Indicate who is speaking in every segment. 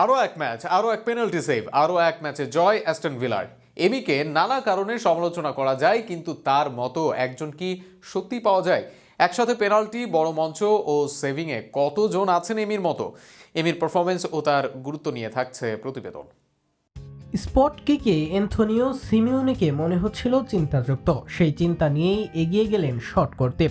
Speaker 1: আরও এক ম্যাচ, আরও এক পেনাল্টি সেভ আরও এক ম্যাচে জয় অ্যাস্টন ভিলার। এমিকে নানা কারণে সমালোচনা করা যায়, কিন্তু তার মতো একজন কি সত্যি পাওয়া যায়? একসাথে পেনাল্টি বড় মঞ্চ ও সেভিংয়ে কতজন আছেন এমির মতো? এমির পারফরমেন্স ও তার গুরুত্ব নিয়ে থাকছে প্রতিবেদন।
Speaker 2: স্পট কিকে অ্যান্থনিও সিমিউনিকে মনে হচ্ছিল চিন্তাযুক্ত। সেই চিন্তা নিয়েই এগিয়ে গেলেন শট করতে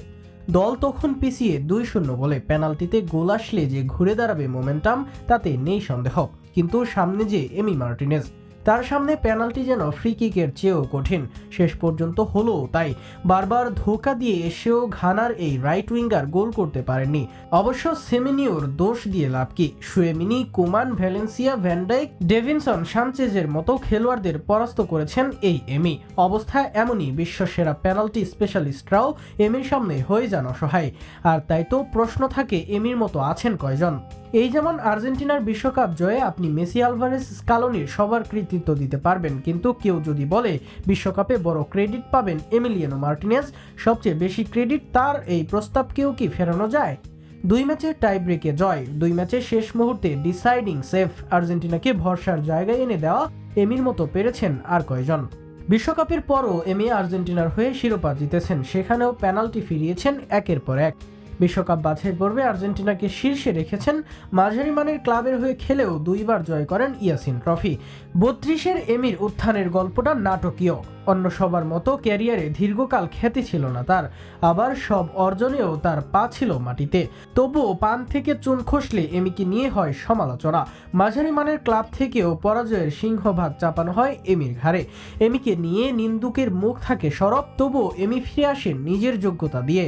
Speaker 2: দল তখন পিছিয়ে দুই শূন্য বলে পেনাল্টিতে গোল আসলে যে ঘুরে দাঁড়াবে মোমেন্টাম তাতে নেই সন্দেহ। কিন্তু সামনে যে এমি মার্টিনেজ। তার সামনে পেনাল্টি যেন ফ্রি কিকের চেয়েও কঠিন। শেষ পর্যন্ত হলো তাই। বারবার ধোকা দিয়ে এসেও ঘানার এই রাইট উইঙ্গার গোল করতে পারেননি। অবশ্য সেমিনিওর দোষ দিয়ে লাভ কি? সুয়েমিনি, কুমান, ভ্যালেন্সিয়া ভ্যান্ডাইক ডেভিনসন, সানচেজের মতো খেলোয়াড়দের পরাস্ত করেছেন এই এমি অবস্থা এমনই, বিশ্বসেরা পেনাল্টি স্পেশালিস্টরাও এমির সামনে হয়ে যান অসহায়। আর তাই তো প্রশ্ন থাকে, এমির মতো আছেন কয়জন? এই যেমন আর্জেন্টিনার বিশ্বকাপ জয়ে আপনি মেসি আলভারেস, স্কালোনির সবার কৃতিত্ব দিতে পারবেন। কিন্তু কেউ যদি বলে, বিশ্বকাপে বড় ক্রেডিট পাবেন এমিলিয়ানো মার্টিনেজ, সবচেয়ে বেশি ক্রেডিট তার এই প্রস্তাবকেও কি ফেরানো যায়? দুই ম্যাচে টাই ব্রেকে জয়, দুই ম্যাচে শেষ মুহূর্তে ডিসাইডিং সেফ, আর্জেন্টিনাকে ভরসার জায়গায় এনে দেওয়া এমির মতো পেরেছেন আর কয়জন। বিশ্বকাপের পরও এমি আর্জেন্টিনার হয়ে শিরোপা জিতেছেন, সেখানেও পেনাল্টি ফিরিয়েছেন একের পর এক। বিশ্বকাপ বাছাই পর্বে আর্জেন্টিনাকে শীর্ষে রেখেছেন মাঝারি মানের ক্লাবের হয়ে খেলেও দুইবার জয় করেন ইয়াসিন ট্রফি। বত্রিশের এমির উত্থানের গল্পটা নাটকীয়। অন্য সবার মতো ক্যারিয়ারে দীর্ঘকাল খ্যাতি ছিল না তার। আবার সব অর্জনেও তার পা ছিল মাটিতে। তবুও পান থেকে চুন খসলে এমিকে নিয়ে হয় সমালোচনা। মাঝারি মানের ক্লাব থেকেও পরাজয়ের সিংহভাগ চাপানো হয় এমির ঘাড়ে। এমিকে নিয়ে নিন্দুকের মুখ থাকে সরব, তবুও এমি ফিরে আসেন নিজের যোগ্যতা দিয়ে।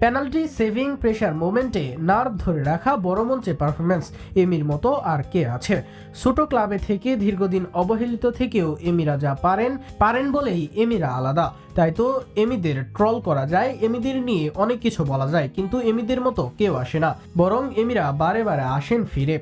Speaker 2: পেনাল্টি, সেভিং, প্রেশার মোমেন্টে নার্ভ ধরে রাখা বড় মঞ্চে পারফরমেন্স এমির মতো আর কে আছে। ছোট ক্লাবে থেকে দীর্ঘদিন অবহেলিত থেকেও এমিরা যা পারেন পারেন বলেই এমিরা আলাদা। তাই তো এমিদের ট্রল করা যায়, এমিদের নিয়ে অনেক কিছু বলা যায়, কিন্তু এমিদের মতো কেউ আসে না। বরং এমিরা বারে বারে আসেন ফিরে।